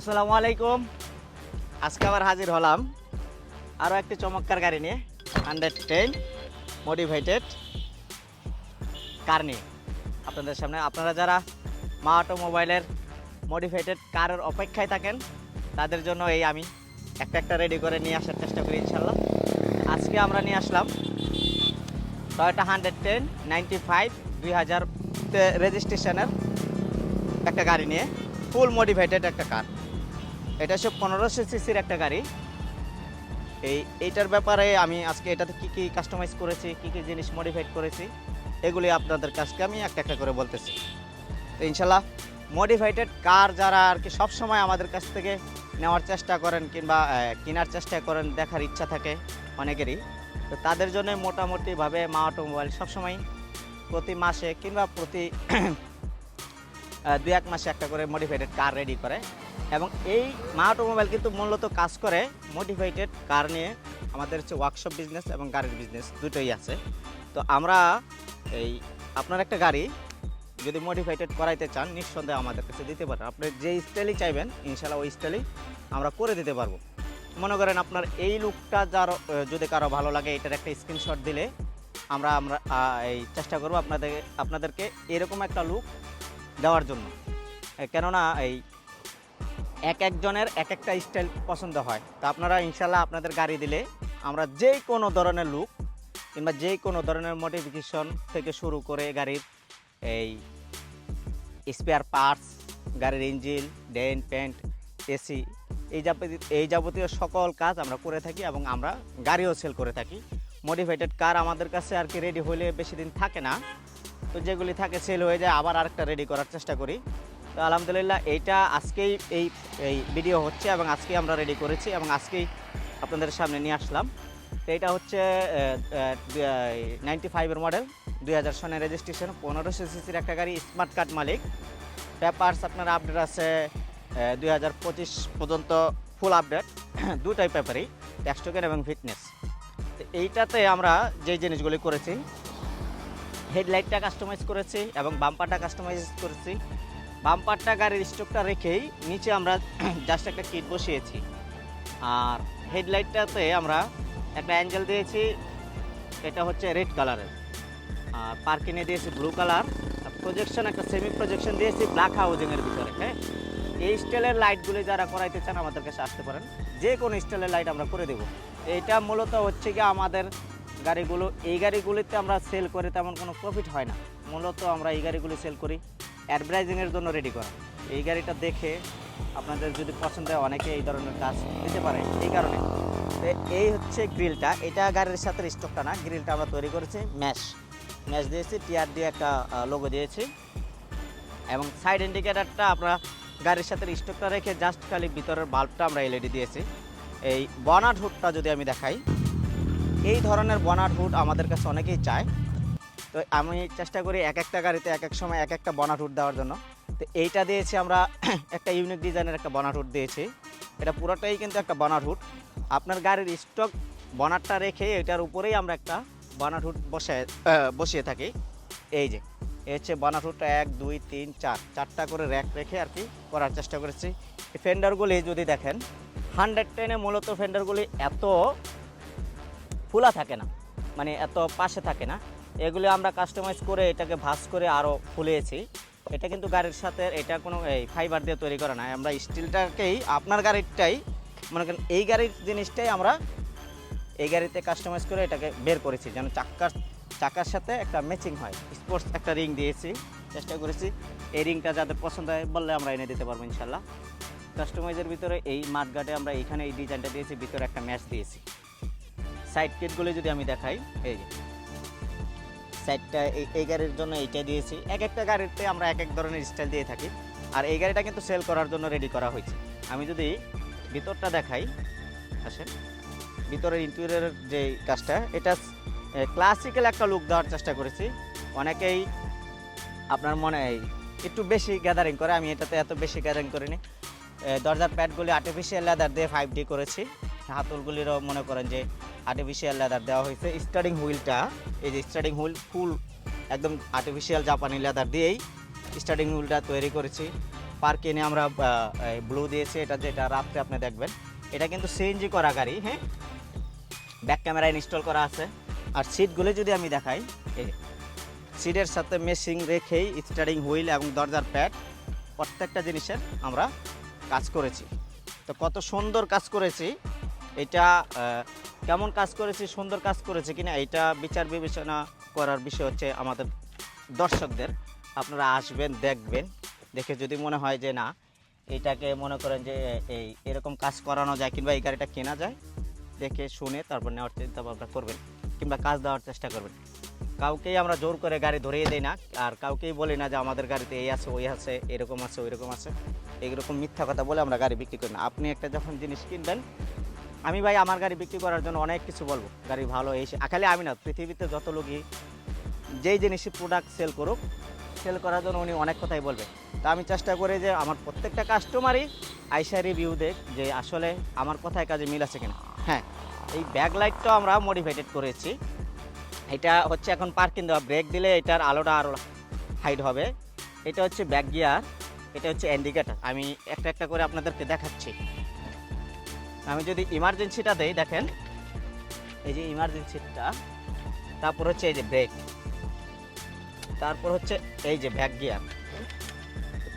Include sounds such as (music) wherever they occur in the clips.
আসসালামু আলাইকুম। আজকে আবার হাজির হলাম আরও একটি চমৎকার গাড়ি নিয়ে, হান্ড্রেড টেন মডিফাইটেড কার নিয়ে। আপনাদের সামনে, আপনারা যারা মা অটোমোবাইলের মডিফাইটেড কারের অপেক্ষায় থাকেন, তাদের জন্য এই আমি একটা একটা রেডি করে নিয়ে আসার চেষ্টা করি ইনশাল্লাহ আজকে আমরা নিয়ে আসলাম Toyota hundred ten ninety five দুই হাজার রেজিস্ট্রেশনের একটা গাড়ি নিয়ে, ফুল মডিফাইটেড একটা কার। এটা হচ্ছে পনেরোশো সিসির একটা গাড়ি। এই, এইটার ব্যাপারে আমি আজকে এটাতে কী কী কাস্টমাইজ করেছি, কী কী জিনিস মডিফাইড করেছি, এগুলি আপনাদের কাছকে আমি একটা একটা করে বলতেছি। তো ইনশাল্লাহ মডিফাইটেড কার যারা আর কি সবসময় আমাদের কাছ থেকে নেওয়ার চেষ্টা করেন কিংবা কেনার চেষ্টা করেন, দেখার ইচ্ছা থাকে অনেকেরই। তো তাদের জন্য মোটামুটিভাবে মা অটোমোবাইল সবসময় প্রতি মাসে কিংবা প্রতি (clears throat) দু এক মাসে একটা করে মডিফাইটেড কার রেডি করে। এবং এই মা অটোমোবাইল কিন্তু মূলত কাজ করে মডিফাইটেড কার নিয়ে। আমাদের হচ্ছে ওয়ার্কশপ বিজনেস এবং গাড়ির বিজনেস দুটোই আছে। তো আমরা এই আপনার একটা গাড়ি যদি মডিফাইটেড করাইতে চান, নিঃসন্দেহে আমাদের কাছে দিতে পারেন। আপনি যে স্টাইলই চাইবেন ইনশাল্লাহ ওই স্টাইলই আমরা করে দিতে পারব। মনে করেন আপনার এই লুকটা যার যদি কারও ভালো লাগে, এটার একটা স্ক্রিনশট দিলে আমরা আমরা এই চেষ্টা করব আপনাদের, আপনাদেরকে এরকম একটা লুক দেওয়ার জন্য। কেননা এই এক একজনের এক একটা স্টাইল পছন্দ হয়। তো আপনারা ইনশাল্লাহ আপনাদের গাড়ি দিলে আমরা যে কোনো ধরনের লুক কিংবা যে কোনো ধরনের মডিফিকেশন থেকে শুরু করে গাড়ির এই স্পেয়ার পার্টস গাড়ির ইঞ্জিন ডেন প্যান্ট এসি এই যাবতীয় এই যাবতীয় সকল কাজ আমরা করে থাকি এবং আমরা গাড়িও সেল করে থাকি। মডিফাইটেড কার আমাদের কাছে আর কি রেডি হলে বেশি দিন থাকে না। তো যেগুলি থাকে সেল হয়ে যায়, আবার আরেকটা রেডি করার চেষ্টা করি। তো আলহামদুলিল্লাহ এইটা আজকেই এই এই ভিডিও হচ্ছে এবং আজকেই আমরা রেডি করেছি এবং আজকেই আপনাদের সামনে নিয়ে আসলাম। তো এটা হচ্ছে নাইনটি ফাইভের মডেল দুই হাজার সনের রেজিস্ট্রেশন পনেরোশো সিসির একটা গাড়ি স্মার্ট কার্ড মালিক। পেপার্স আপনার আপডেট আছে দুই হাজার পঁচিশ পর্যন্ত ফুল আপডেট দুটাই পেপারই ট্যাক্স টোকেন এবং ফিটনেস তো এইটাতে আমরা যেই জিনিসগুলি করেছি হেডলাইটটা কাস্টমাইজ করেছি এবং বাম্পারটা কাস্টমাইজ করেছি। বাম্পারটা গাড়ির স্টকটা রেখেই নিচে আমরা (clears throat) জাস্ট একটা কিট বসিয়েছি। আর হেডলাইটটাতে আমরা একটা অ্যাঞ্জেল দিয়েছি এটা হচ্ছে রেড কালারের। আর পার্কিংয়ে দিয়েছি ব্লু কালার প্রজেকশন একটা সেমি প্রজেকশন দিয়েছি ব্ল্যাক হাউজিংয়ের ভিতরে হ্যাঁ? এই স্টাইলের লাইটগুলি যারা করাইতে চান আমাদের কাছে আসতে পারেন। যে কোনো স্টাইলের লাইট আমরা করে দেবো। এইটা মূলত হচ্ছে কি আমাদের গাড়িগুলো, এই গাড়িগুলিতে আমরা সেল করে তেমন কোনো প্রফিট হয় না। মূলত আমরা এই গাড়িগুলি সেল করি। অ্যাডভার্টাইজিংয়ের জন্য রেডি করা। এই গাড়িটা দেখে আপনাদের যদি পছন্দ হয়, অনেকে এই ধরনের কাজ দিতে পারে। এই কারণে। এই হচ্ছে গ্রিলটা এটা গাড়ির সাথে স্টকটা না। গ্রিলটা আমরা তৈরি করেছি ম্যাশ ম্যাশ দিয়েছি টিয়ার দিয়ে একটা লোগো দিয়েছি। এবং সাইড ইন্ডিকেটারটা আমরা গাড়ির সাথে স্টকটা রেখে জাস্ট খালি ভিতরের বাল্বটা আমরা এলইডি দিয়েছি। এই বনাট হুডটা যদি আমি দেখাই, এই ধরনের বনাট হুড আমাদের কাছে অনেকেই চায়। তো আমি চেষ্টা করি এক একটা গাড়িতে এক এক সময় এক একটা বনাট হুড দেওয়ার জন্য। তো এইটা দিয়েছি আমরা (clears throat) একটা ইউনিক ডিজাইনের একটা বনাট হুড দিয়েছি। এটা পুরোটাই কিন্তু একটা বনাট হুড আপনার গাড়ির স্টক বনাটটা রেখে এটার উপরেই আমরা একটা বনাট হুড বসে বসিয়ে থাকি। এই যে, এই হচ্ছে বনাট হুডটা এক, দুই, তিন, চার। চারটা করে র্যাক রেখে আর কি করার চেষ্টা করেছি। ফেন্ডারগুলি যদি দেখেন হান্ড্রেড টেনে মূলত ফেন্ডারগুলি এত খোলা থাকে না। মানে এত পাশে থাকে না। এগুলি আমরা কাস্টমাইজ করে এটাকে ভাঁজ করে আরও ফুলিয়েছি। এটা কিন্তু গাড়ির সাথে, এটা কোনো এই ফাইবার দিয়ে তৈরি করা না। আমরা স্টিলটাকেই, আপনার গাড়িরটাই, মনে করেন এই গাড়ির জিনিসটাই আমরা এই গাড়িতে কাস্টমাইজ করে এটাকে বের করেছি। যেন চাক্কার চাকার সাথে একটা ম্যাচিং হয়। স্পোর্টস একটা রিং দিয়েছি, চেষ্টা করেছি। এই রিংটা যাদের পছন্দ হয়, বললে আমরা এনে দিতে পারব ইনশাল্লাহ কাস্টমাইজের ভিতরে এই মাঠঘাটে আমরা এইখানে এই ডিজাইনটা দিয়েছি, ভিতরে একটা ম্যাচ দিয়েছি। সাইড কিটগুলো যদি আমি দেখাই, এই যে। সাইডটা এই গাড়ির জন্য এইটা দিয়েছি। এক একটা গাড়িতে আমরা এক এক ধরনের স্টাইল দিয়ে থাকি। আর এই গাড়িটা কিন্তু সেল করার জন্য রেডি করা হয়েছে। আমি যদি ভিতরটা দেখাই, আসেন। ভিতরের ইন্টেরিয়রের যে কাজটা, এটা ক্লাসিক্যাল একটা লুক দেওয়ার চেষ্টা করেছি। অনেকেই আপনার মনে একটু বেশি গ্যাদারিং করে, আমি এটাতে এত বেশি গ্যাদারিং করিনি। দরজার প্যাডগুলি আর্টিফিশিয়াল লেদার দিয়ে ফাইভ ডি করেছি। হাতলগুলিরও মনে করেন যে আর্টিফিশিয়াল লেদার দেওয়া হয়েছে। স্টার্টিং হুইলটা এই যে স্টার্টিং হুইল ফুল একদম আর্টিফিশিয়াল জাপানি লেদার দিয়েই স্টার্টিং হুইলটা তৈরি করেছি। পার্কে এনে আমরা ব্লু দিয়েছি, এটা যেটা রাত্রে আপনি দেখবেন। এটা কিন্তু সিএনজি করা গাড়ি হ্যাঁ? ব্যাক ক্যামেরা ইনস্টল করা আছে। আর সিটগুলো যদি আমি দেখাই সিটের সাথে মেশিং রেখেই স্টারিং হুইল এবং দরজার প্যাড প্রত্যেকটা জিনিসের আমরা কাজ করেছি। তো কত সুন্দর কাজ করেছি। এটা কেমন কাজ করেছি, সুন্দর কাজ করেছি কিনা, এটা বিচার বিবেচনা করার বিষয় হচ্ছে আমাদের দর্শকদের। আপনারা আসবেন, দেখবেন। দেখে যদি মনে হয় যে না, এটাকে মনে করেন যে, এই, এরকম কাজ করানো যায় কিংবা এই গাড়িটা কেনা যায়, দেখে শুনে তারপর নেওয়ার চিন্তা ভাবনা করবেন কিংবা কাজ দেওয়ার চেষ্টা করবেন। কাউকেই আমরা জোর করে গাড়ি ধরিয়ে দিই না, আর কাউকেই বলি না যে আমাদের গাড়িতে এই আছে, ওই আছে, এরকম আছে ওই রকম আছে। এইরকম মিথ্যা কথা বলে আমরা গাড়ি বিক্রি করি না। আপনি একটা যখন জিনিস কিনবেন আমি ভাই আমার গাড়ি বিক্রি করার জন্য অনেক কিছু বলব। গাড়ি ভালো এই সে খালি আমি না, পৃথিবীতে যত লোকই যেই জিনিসই প্রোডাক্ট সেল করুক সেল করার জন্য উনি অনেক কথাই বলবে। তা আমি চেষ্টা করি যে আমার প্রত্যেকটা কাস্টমারই আইসা রিভিউ দেখ যে আসলে আমার কথায় কাজে মিল আছে কিনা। হ্যাঁ এই ব্যাক লাইটটাও আমরা মডিফাইটেড করেছি। এটা হচ্ছে এখন পার্কিং দেওয়া। ব্রেক দিলে এটার আলোটা আরও হাইট হবে। এটা হচ্ছে ব্যাক গিয়ার এটা হচ্ছে ইন্ডিকেটার আমি একটা একটা করে আপনাদেরকে দেখাচ্ছি। আমি যদি ইমার্জেন্সিটা দেই, দেখেন। এই যে ইমার্জেন্সিটা তারপর হচ্ছে এই যে ব্রেক তারপর হচ্ছে এই যে ব্যাক গিয়ার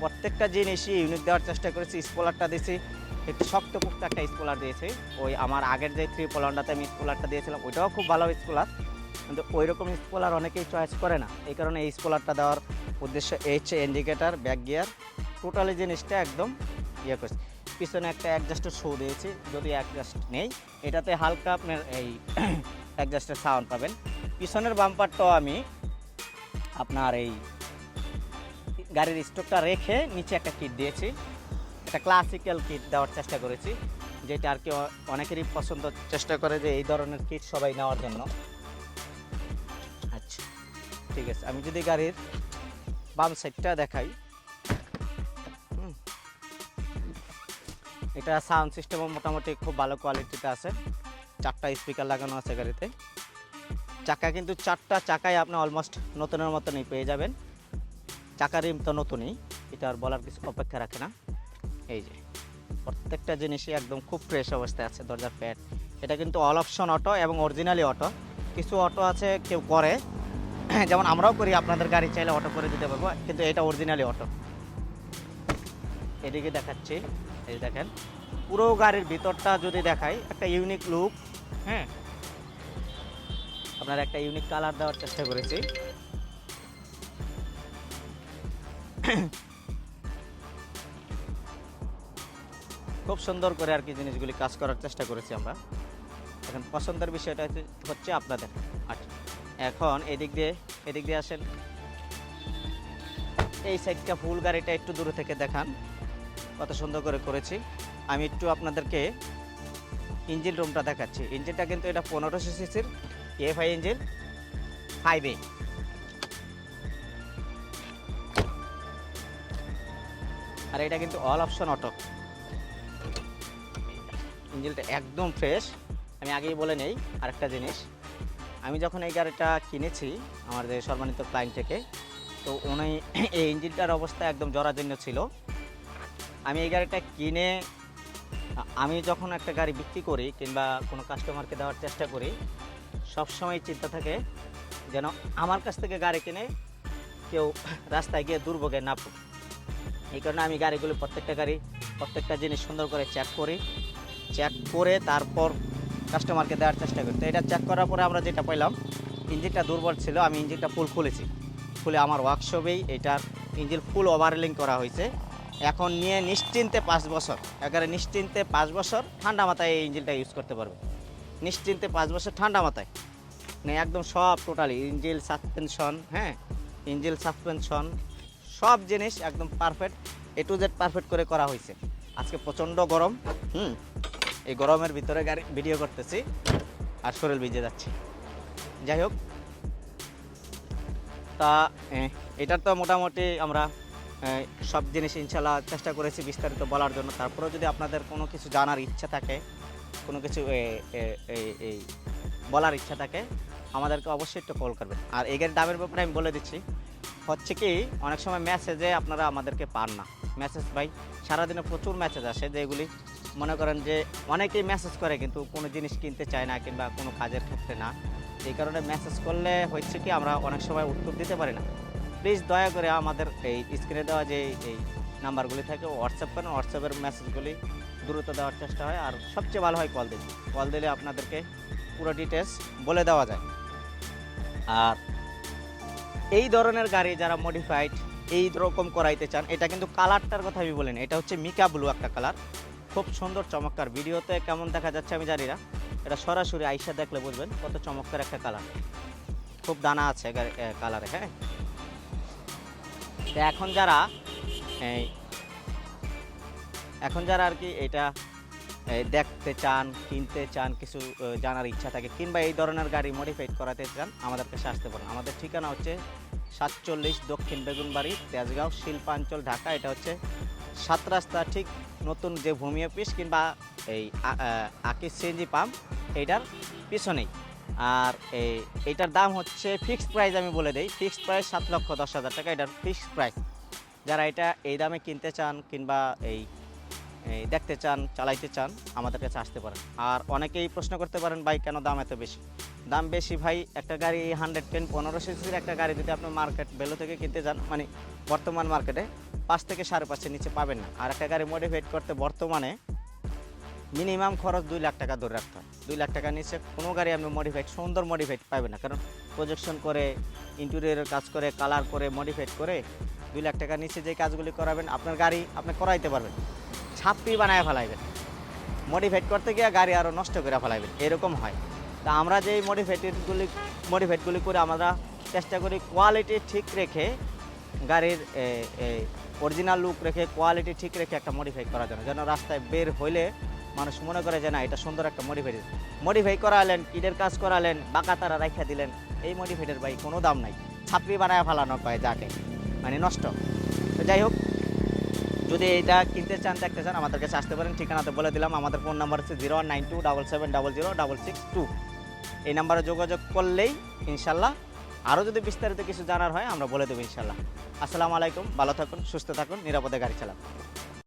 প্রত্যেকটা জিনিসই ইউনিট দেওয়ার চেষ্টা করেছি স্পলারটা দিয়েছি একটু শক্ত শক্তপোক্ত একটা স্পলার দিয়েছি। ওই আমার আগের যে থ্রি পোলারটাতে আমি স্পলারটা দিয়েছিলাম, ওইটাও খুব ভালো স্পলার কিন্তু ওই রকম স্পলার অনেকেই চয়েস করে না। এই কারণে এই স্পলারটা দেওয়ার উদ্দেশ্য এই হচ্ছে ইন্ডিকেটার ব্যাক গিয়ার টোটালি জিনিসটা একদম ইয়ে করছে। পিছনে একটা অ্যাডজাস্টের শো দিয়েছি, যদি অ্যাডজাস্ট নেই, এটাতে হালকা আপনার এই (clears throat) অ্যাডজাস্টের সাউন্ড পাবেন। পিছনের বাম্পারটাও আমি আপনার এই গাড়ির স্টকটা রেখে নিচে একটা কিট দিয়েছি। একটা ক্লাসিক্যাল কিট দেওয়ার চেষ্টা করেছি, যেটা আর কি অনেকেরই পছন্দ চেষ্টা করে যে এই ধরনের কিট সবাই নেওয়ার জন্য। আচ্ছা ঠিক আছে, আমি যদি গাড়ির বাম সাইডটা দেখাই। এটা সাউন্ড সিস্টেমও মোটামুটি খুব ভালো কোয়ালিটিতে আছে। চারটা স্পিকার লাগানো আছে গাড়িতে। চাকা কিন্তু চারটা চাকায় আপনি অলমোস্ট নতুনের মতনই পেয়ে যাবেন। চাকা রিম তো নতুনই, এটা আর বলার কিছু অপেক্ষা রাখে না। এই যে, প্রত্যেকটা জিনিসই একদম খুব ফ্রেশ অবস্থায় আছে, দরজার প্যাড এটা কিন্তু অল অপশন অটো এবং অরিজিনালি অটো কিছু অটো আছে কেউ করে, (clears throat) যেমন আমরাও করি, আপনাদের গাড়ি চাইলে অটো করে দিতে পারব, কিন্তু এটা অরিজিনালি অটো এদিকে দেখাচ্ছি, এই দেখেন। পুরো গাড়ির ভিতরটা যদি দেখাই, একটা ইউনিক লুক হ্যাঁ? আপনার একটা ইউনিক কালার দেওয়ার চেষ্টা করেছি। খুব সুন্দর করে আর কি জিনিসগুলি কাজ করার চেষ্টা করেছি আমরা। এখন পছন্দের বিষয়টা হচ্ছে- আপনাদের। আচ্ছা এখন এদিক দিয়ে এদিক দিয়ে আসেন। এই সাইডটা ফুল গাড়িটা একটু দূরে থেকে দেখান। কত সুন্দর করে করেছি। আমি একটু আপনাদেরকে ইঞ্জিন রুমটা দেখাচ্ছি। ইঞ্জিনটা কিন্তু এটা পনেরোশো সিসির এফআই ইঞ্জিন এ আর এটা কিন্তু অল অপশন অটো ইঞ্জিনটা একদম ফ্রেশ আমি আগেই বলে নেই আরেকটা জিনিস। আমি যখন এই গাড়িটা কিনেছি আমাদের সম্মানিত ক্লায়েন্ট থেকে, তো উনি এই ইঞ্জিনটার অবস্থা একদম জরাজীর্ণ ছিল। আমি এই গাড়িটা কিনে, আমি যখন একটা গাড়ি বিক্রি করি কিংবা কোনো কাস্টমারকে দেওয়ার চেষ্টা করি, সবসময় চিন্তা থাকে যেন আমার কাছ থেকে গাড়ি কিনে কেউ রাস্তায় গিয়ে দুর্ভোগে না পড়ে। এই কারণে আমি গাড়িগুলো প্রত্যেকটা গাড়ি, প্রত্যেকটা জিনিস সুন্দর করে চেক করি। চেক করে তারপর কাস্টমারকে দেওয়ার চেষ্টা করি। তো এটা চেক করার পরে আমরা যেটা পেলাম ইঞ্জিনটা দুর্বল ছিল, আমি ইঞ্জিনটা ফুল খুলেছি। খুলে আমার ওয়ার্কশপেই এটার ইঞ্জিন ফুল ওভারলিং করা হয়েছে। এখন নিয়ে নিশ্চিন্তে পাঁচ বছর। একেবারে নিশ্চিন্তে পাঁচ বছর ঠান্ডা মাথায় এই ইঞ্জিনটা ইউজ করতে পারবে। নিশ্চিন্তে পাঁচ বছর ঠান্ডা মাথায়। মানে একদম সব টোটালি ইঞ্জিল সাসপেনশন হ্যাঁ? ইঞ্জিল সাসপেনশন সব জিনিস একদম perfect A to Z perfect করে করা হয়েছে। আজকে প্রচণ্ড গরম, হুম? এই গরমের ভিতরে গাড়ি ভিডিও করতেছি আর শরীর ভিজে যাচ্ছে। যাই হোক। তা এটার তো মোটামুটি আমরা সব জিনিস ইনশাল্লাহ চেষ্টা করেছি বিস্তারিত বলার জন্য। তারপরেও যদি আপনাদের কোনো কিছু জানার ইচ্ছা থাকে, কোনো কিছু এই- বলার ইচ্ছা থাকে, আমাদেরকে অবশ্যই একটু কল করবেন। আর এই গাড়ির দামের ব্যাপারে আমি বলে দিচ্ছি, হচ্ছে কি, অনেক সময় মেসেজে আপনারা আমাদেরকে পান না। মেসেজ ভাই, সারাদিনে প্রচুর মেসেজ আসে যেগুলি মনে করেন যে অনেকেই মেসেজ করে কিন্তু কোনো জিনিস কিনতে চায় না কিংবা কোনো কাজের ক্ষেত্রে না। এই কারণে মেসেজ করলে হচ্ছে কি, আমরা অনেক সময় উত্তর দিতে পারি না। প্লিজ দয়া করে আমাদের এই স্ক্রিনে দেওয়া যে এই নাম্বারগুলি থাকে হোয়াটসঅ্যাপ করেন। হোয়াটসঅ্যাপের মেসেজগুলি দ্রুত দেওয়ার চেষ্টা হয়। আর সবচেয়ে ভালো হয় কল দিলে কল দিলে আপনাদেরকে পুরো ডিটেলস বলে দেওয়া যায়। আর এই ধরনের গাড়ি যারা মডিফাইড এই রকম করাইতে চান, এটা কিন্তু কালারটার কথা আমি বলিনি। এটা হচ্ছে মিকা ব্লু একটা কালার খুব সুন্দর, চমৎকার। ভিডিওতে কেমন দেখা যাচ্ছে আমি জানি না। এটা সরাসরি আইসা দেখলে বুঝবেন কত চমৎকার একটা কালার খুব দানা আছে কালারে হ্যাঁ? এখন যারা এখন যারা আর কি এটা দেখতে চান, কিনতে চান, কিছু জানার ইচ্ছা থাকে, কিংবা এই ধরনের গাড়ি মডিফাইড করাতে চান, আমাদের কাছে আসতে পারেন। আমাদের ঠিকানা হচ্ছে সাতচল্লিশ দক্ষিণ বেগুনবাড়ি, তেজগাঁও, শিল্পাঞ্চল, ঢাকা। এটা হচ্ছে সাত রাস্তা ঠিক নতুন যে ভূমি অফিস কিংবা এই, আ- আ- সিএনজি পাম্প এইটার পিছনেই। আর এই এইটার দাম হচ্ছে ফিক্সড প্রাইস আমি বলে দিই। ফিক্সড প্রাইস সাত লক্ষ দশ হাজার টাকা, এটার ফিক্সড প্রাইস যারা এটা এই দামে কিনতে চান কিংবা এই এই দেখতে চান, চালাইতে চান, আমাদের কাছে আসতে পারেন। আর অনেকেই প্রশ্ন করতে পারেন, ভাই, কেন দাম এত বেশি? দাম বেশি, ভাই, একটা গাড়ি হান্ড্রেড টেন পনেরো সিসির একটা গাড়ি যদি আপনি মার্কেট ভ্যালু থেকে কিনতে যান মানে বর্তমান মার্কেটে পাঁচ থেকে সাড়ে পাঁচের নিচে পাবেন না। আর একটা গাড়ি মডিফাইড করতে বর্তমানে মিনিমাম খরচ দুই লাখ টাকা ধরে রাখতে হয়। দুই লাখ টাকা নিচে কোনো গাড়ি আপনি মডিফাইড সুন্দর মডিফাইড পাবেন না। কারণ প্রজেকশন করে ইন্টেরিয়রের কাজ করে কালার করে মডিফাইড করে দুই লাখ টাকার নিচে যে কাজগুলি করাবেন, আপনার গাড়ি আপনি করাইতে পারবেন। ছাপ্পি বানায় ফেলাইবেন। মডিফাইড করতে গিয়ে গাড়ি আরও নষ্ট করে ফেলাইবেন। এরকম হয়। তা আমরা যে মডিফাইডগুলি মডিফাইডগুলি করে আমরা চেষ্টা করি কোয়ালিটি ঠিক রেখে গাড়ির অরিজিনাল লুক রেখে কোয়ালিটি ঠিক রেখে একটা মডিফাই করার জন্য। যেন রাস্তায় বের হইলে মানুষ মনে করে যে না, এটা সুন্দর একটা মডিফাই মডিফাই করালেন কিডের কাজ করালেন, বাঁকা তারা রাখা দিলেন। এই মডিফাইডের ভাই কোনো দাম নাই। ছাপড়ি বানায় ফেলানো পায় যাকে। মানে নষ্ট। তো যাই হোক, যদি এটা কিনতে চান, দেখতে চান, আমাদের কাছে আসতে পারেন। ঠিকানাতে বলে দিলাম, আমাদের ফোন নাম্বার হচ্ছে zero nine two double seven double zero double six two. এই নাম্বারে যোগাযোগ করলেই ইনশাল্লাহ আরও যদি বিস্তারিত কিছু জানার হয়, আমরা বলে দেবো ইনশাল্লাহ। আসসালামু আলাইকুম, ভালো থাকুন, সুস্থ থাকুন, নিরাপদে গাড়ি চালান।